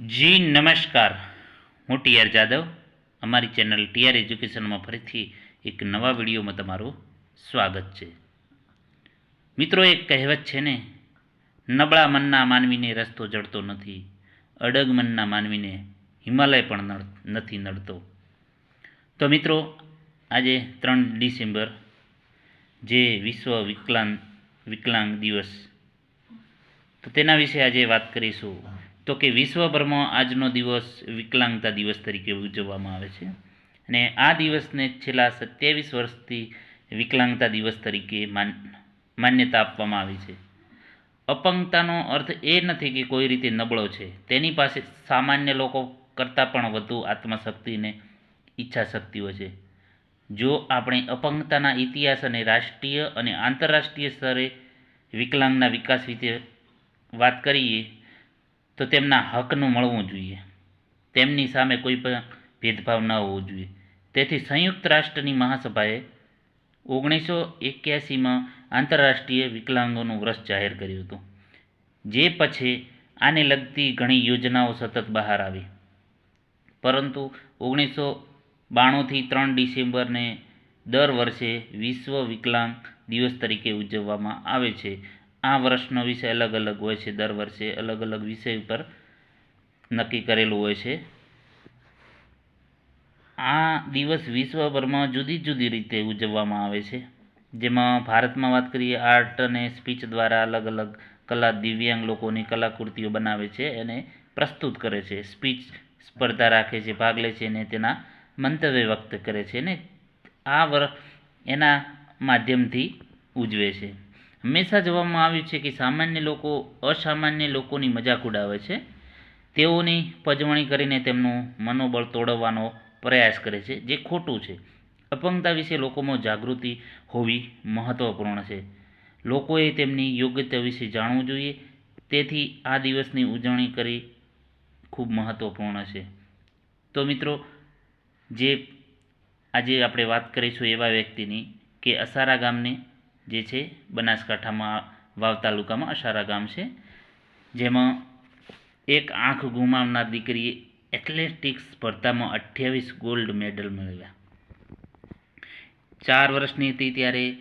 જી, નમસ્કાર. હું ટીઆર જાદવ. અમારી ચેનલ ટીઆર એજ્યુકેશનમાં ફરીથી એક નવા વિડીયોમાં તમારું સ્વાગત છે. મિત્રો, એક કહેવત છે ને, નબળા મનના માનવીને રસ્તો જડતો નથી, અડગ મનના માનવીને હિમાલય પણ નથી નડતો. તો મિત્રો, આજે ત્રણ ડિસેમ્બર, જે વિશ્વ વિકલાંગ વિકલાંગ દિવસ. તો તેના વિશે આજે વાત કરીશું. તો કે વિશ્વભરમાં આજનો દિવસ વિકલાંગતા દિવસ તરીકે ઉજવવામાં આવે છે. અને આ દિવસને છેલ્લા સત્યાવીસ વર્ષથી વિકલાંગતા દિવસ તરીકે માન, માન્યતા આપવામાં આવી છે. અપંગતાનો અર્થ એ નથી કે કોઈ રીતે નબળો છે. તેની પાસે સામાન્ય લોકો કરતાં પણ વધુ આત્મશક્તિને ઈચ્છા શક્તિઓ છે. જો આપણે અપંગતાના ઇતિહાસ અને રાષ્ટ્રીય અને આંતરરાષ્ટ્રીય સ્તરે વિકલાંગના વિકાસ વિશે વાત કરીએ તો તેમના હકનું મળવું જોઈએ. તેમની સામે કોઈ પણ ભેદભાવ ન હોવો જોઈએ. તેથી સંયુક્ત રાષ્ટ્રની મહાસભાએ ઓગણીસો એક્યાસીમાં આંતરરાષ્ટ્રીય વિકલાંગોનું વર્ષ જાહેર કર્યું હતું. જે પછી આને લગતી ઘણી યોજનાઓ સતત બહાર આવી. પરંતુ ઓગણીસો બાણુંથી ત્રણ ડિસેમ્બરને દર વર્ષે વિશ્વ વિકલાંગ દિવસ તરીકે ઉજવવામાં આવે છે. આ વર્ષનો વિષય અલગ અલગ હોય છે. દર વર્ષે અલગ અલગ વિષય ઉપર નક્કી કરેલું હોય છે. આ દિવસ વિશ્વભરમાં જુદી જુદી રીતે ઉજવવામાં આવે છે. જેમાં ભારતમાં વાત કરીએ, આર્ટ અને સ્પીચ દ્વારા અલગ અલગ કલા દિવ્યાંગ લોકોની કલાકૃતિઓ બનાવે છે અને પ્રસ્તુત કરે છે. સ્પીચ સ્પર્ધા રાખે છે, ભાગ લે છે અને તેના મંતવ્ય વ્યક્ત કરે છે ને આ વર, એના માધ્યમથી ઉજવે છે. હંમેશા જોવામાં આવ્યું છે કે સામાન્ય લોકો અસામાન્ય લોકોની મજાક ઉડાવે છે. તેઓની પજવણી કરીને તેમનું મનોબળ તોડવાનો પ્રયાસ કરે છે, જે ખોટું છે. અપંગતા વિશે લોકોમાં જાગૃતિ હોવી મહત્ત્વપૂર્ણ છે. લોકોએ તેમની યોગ્યતા વિશે જાણવું જોઈએ. તેથી આ દિવસની ઉજવણી કરી ખૂબ મહત્ત્વપૂર્ણ છે. તો મિત્રો, જે આજે આપણે વાત કરીશું એવા વ્યક્તિની કે અસારા ગામની જે છે, બનાસકાંઠામાં વાવ તાલુકામાં અશારા ગામ છે, જેમાં એક આંખ ગુમાવનાર દીકરીએ એથ્લેટિક્સ સ્પર્ધામાં અઠ્યાવીસ ગોલ્ડ મેડલ મેળવ્યા. ચાર વર્ષની હતી ત્યારે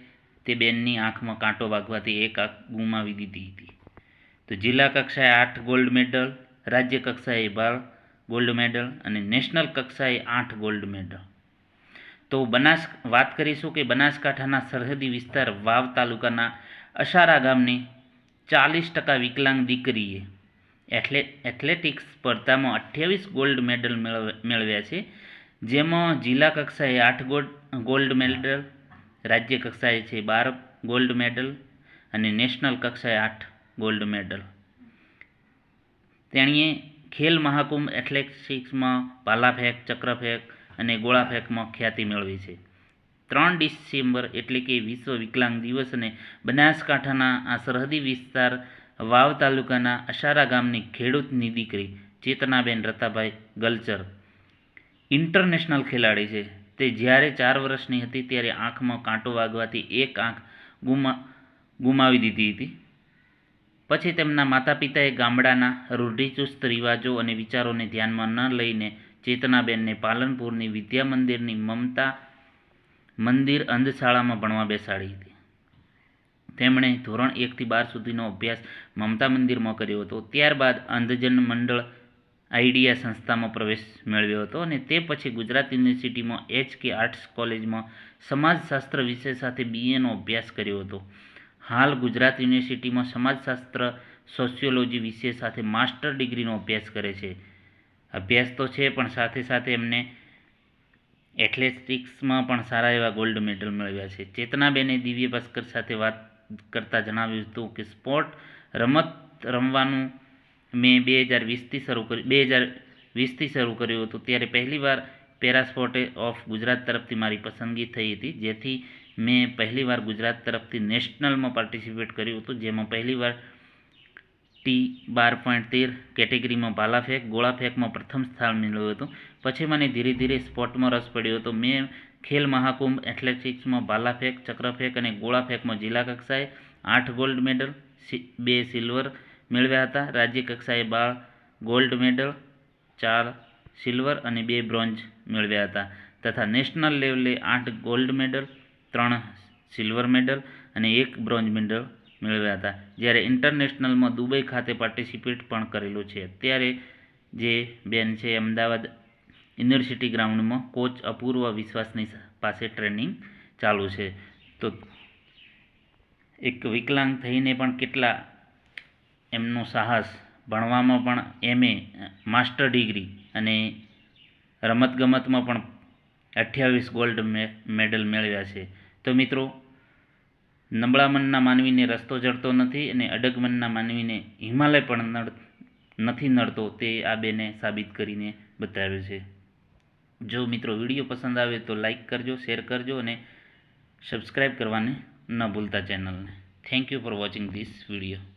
તે બેનની આંખમાં કાંટો વાગવાથી એક આંખ ગુમાવી દીધી હતી. તો જિલ્લા કક્ષાએ આઠ ગોલ્ડ મેડલ, રાજ્ય કક્ષાએ બાર ગોલ્ડ મેડલ અને નેશનલ કક્ષાએ આઠ ગોલ્ડ મેડલ. તો બનાસ, વાત કરીશું કે બનાસકાંઠાના સરહદી વિસ્તાર વાવ તાલુકાના અશારા ગામની ચાલીસ ટકા વિકલાંગ દીકરીએ એથ્લે, એથ્લેટિક્સ સ્પર્ધામાં અઠ્યાવીસ ગોલ્ડ મેડલ મેળવ્યા છે, જેમાં જિલ્લા કક્ષાએ આઠ ગોલ્ડ ગોલ્ડ મેડલ, રાજ્ય કક્ષાએ છે બાર ગોલ્ડ મેડલ અને નેશનલ કક્ષાએ આઠ ગોલ્ડ મેડલ. તેણીએ ખેલ મહાકુંભ એથ્લેટિક્સમાં ભાલાફેંક ચક્રફેંક અને ગોળાફેંકમાં ખ્યાતિ મેળવી છે. ત્રણ ડિસેમ્બર એટલે કે વિશ્વ વિકલાંગ દિવસને બનાસકાંઠાના આ સરહદી વિસ્તાર વાવ તાલુકાના અશારા ગામની ખેડૂતની દીકરી ચેતનાબેન રતાભાઈ ગલચર ઇન્ટરનેશનલ ખેલાડી છે. તે જ્યારે ચાર વર્ષની હતી ત્યારે આંખમાં કાંટો વાગવાથી એક આંખ ગુમા, ગુમાવી દીધી હતી. પછી તેમના માતા પિતાએ ગામડાના રૂઢિચુસ્ત રિવાજો અને વિચારોને ધ્યાનમાં ન લઈને ચેતનાબેનને પાલનપુરની વિદ્યા મંદિરની મમતા મંદિર અંધશાળામાં ભણવા બેસાડી હતી. તેમણે ધોરણ એકથી બાર સુધીનો અભ્યાસ મમતા મંદિરમાં કર્યો હતો. ત્યારબાદ અંધજન મંડળ આઈડિયા સંસ્થામાં પ્રવેશ મેળવ્યો હતો અને તે પછી ગુજરાત યુનિવર્સિટીમાં એચ કે આર્ટ્સ કોલેજમાં સમાજશાસ્ત્ર વિષય સાથે બીએનો અભ્યાસ કર્યો હતો. હાલ ગુજરાત યુનિવર્સિટીમાં સમાજશાસ્ત્ર, સોશિયોલોજી વિષય સાથે માસ્ટર ડિગ્રીનો અભ્યાસ કરે છે. અભ્યાસ તો છે, પણ સાથે સાથે એમને એથ્લેટિક્સમાં પણ સારા એવા ગોલ્ડ મેડલ મેળવ્યા છે. ચેતનાબેને દિવ્ય ભાસ્કર સાથે વાત કરતાં જણાવ્યું હતું કે, સ્પોર્ટ રમત રમવાનું મેં બે હજાર વીસથી શરૂ કર્યું બે હજાર વીસથી શરૂ કર્યું હતું. ત્યારે પહેલીવાર પેરાસ્પોર્ટ ઓફ ગુજરાત તરફથી મારી પસંદગી થઈ હતી, જેથી મેં પહેલીવાર ગુજરાત તરફથી નેશનલમાં પાર્ટિસિપેટ કર્યું હતું, જેમાં પહેલીવાર ટી બાર પોઈન્ટ તેર કેટેગરીમાં ભાલા ફેંક ગોળા ગોળાફેંકમાં પ્રથમ સ્થાન મેળવ્યું હતું. પછી મને ધીરે ધીરે સ્પોર્ટમાં રસ પડ્યો હતો. મેં ખેલ મહાકુંભ, એથ્લેટિક્સમાં ભાલાફેંક ચક્રફેંક અને ગોળાફેંકમાં જિલ્લા કક્ષાએ આઠ ગોલ્ડ મેડલ બે સિલ્વર મેળવ્યા હતા. રાજ્ય કક્ષાએ બાર ગોલ્ડ મેડલ ચાર સિલ્વર અને બે બ્રોન્ઝ મેળવ્યા હતા. તથા નેશનલ લેવલે આઠ ગોલ્ડ મેડલ ત્રણ સિલ્વર મેડલ અને એક બ્રોન્ઝ મેડલ મેળવ્યા હતા. જ્યારે ઇન્ટરનેશનલમાં દુબઈ ખાતે પાર્ટિસિપેટ પણ કરેલું છે. અત્યારે જે બેન છે, અમદાવાદ યુનિવર્સિટી ગ્રાઉન્ડમાં કોચ અપૂર્વ વિશ્વાસની પાસે ટ્રેનિંગ ચાલુ છે. તો એક વિકલાંગ થઈને પણ કેટલા એમનું સાહસ ભણવામાં પણ એમએ માસ્ટર ડિગ્રી અને રમતગમતમાં પણ અઠ્યાવીસ ગોલ્ડ મેડલ મેળવ્યા છે. તો મિત્રો નબળા મનના માનવીને રસ્તો જડતો નથી અને અડગ મનના માનવીને હિમાલય પણ નડ, નથી નડતો તે આ બેને સાબિત કરીને બતાવ્યું છે. જો મિત્રો વીડિયો પસંદ આવે તો લાઈક કરજો, શેર કરજો અને સબસ્ક્રાઈબ કરવાને ન ભૂલતા ચેનલને. Thank you for watching this video.